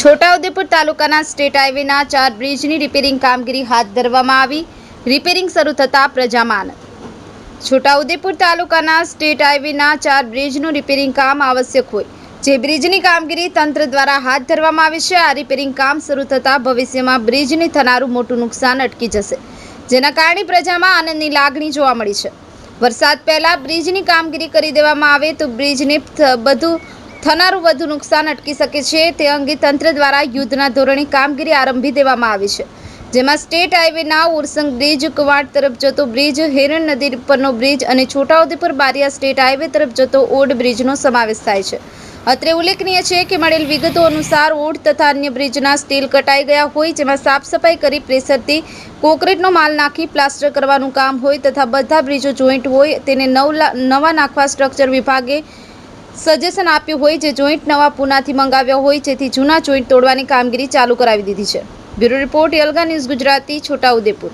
છોટાઉદેપુર તાલુકાના સ્ટેટ હાઈવેના ચાર બ્રિજની રિપેરિંગ કામગીરી હાથ ધરવામાં આવી. રિપેરિંગ શરૂ થતાં પ્રજામાં આનંદ છોટાઉદેપુર તાલુકાના સ્ટેટ હાઈવેના ચાર બ્રિજનું રિપેરિંગ કામ આવશ્યક હોય. જે બ્રિજની કામગીરી તંત્ર દ્વારા હાથ ધરવામાં આવી છે. આ રિપેરિંગ કામ શરૂ થતાં ભવિષ્યમાં બ્રિજને થનારું મોટું નુકસાન અટકી જશે. જેના કારણે પ્રજામાં આનંદની લાગણી જોવા મળી છે. વરસાદ પહેલાં બ્રિજની કામગીરી કરી દેવામાં આવે તો બ્રિજને બધું થનારું વધુ નુકસાન અટકી શકે છે. તે અંગે તંત્ર દ્વારા યુદ્ધના ધોરણે કામગીરી આરંભી દેવામાં આવી છે. જેમાં સ્ટેટ હાઈવેના ઉરસંગ બ્રિજ, કવાડ તરફ જતો બ્રિજ, હેરણ નદી પરનો બ્રિજ અને છોટાઉદેપુર બારિયા સ્ટેટ હાઈવે તરફ જતો ઓડ બ્રિજનો સમાવેશ થાય છે. અત્રે ઉલ્લેખનીય છે કે મળેલ વિગતો અનુસાર ઓડ તથા અન્ય બ્રિજના સ્ટીલ કટાઈ ગયા હોય, જેમાં સાફ સફાઈ કરી પ્રેશરથી કોન્ક્રીટનો માલ નાખી પ્લાસ્ટર કરવાનું કામ હોય તથા બધા બ્રિજો જોઈન્ટ હોય તેને નવ નવા નાખવા સ્ટ્રક્ચર વિભાગે સજેશન આપ્યું હોય જે જોઈન્ટ નવા પૂનાથી મંગાવ્યા હોય જેથી જૂના જોઈન્ટ તોડવાની કામગીરી ચાલુ કરાવી દીધી છે. બ્યુરો રિપોર્ટ યલગા ન્યૂઝ ગુજરાતી, છોટાઉદેપુર.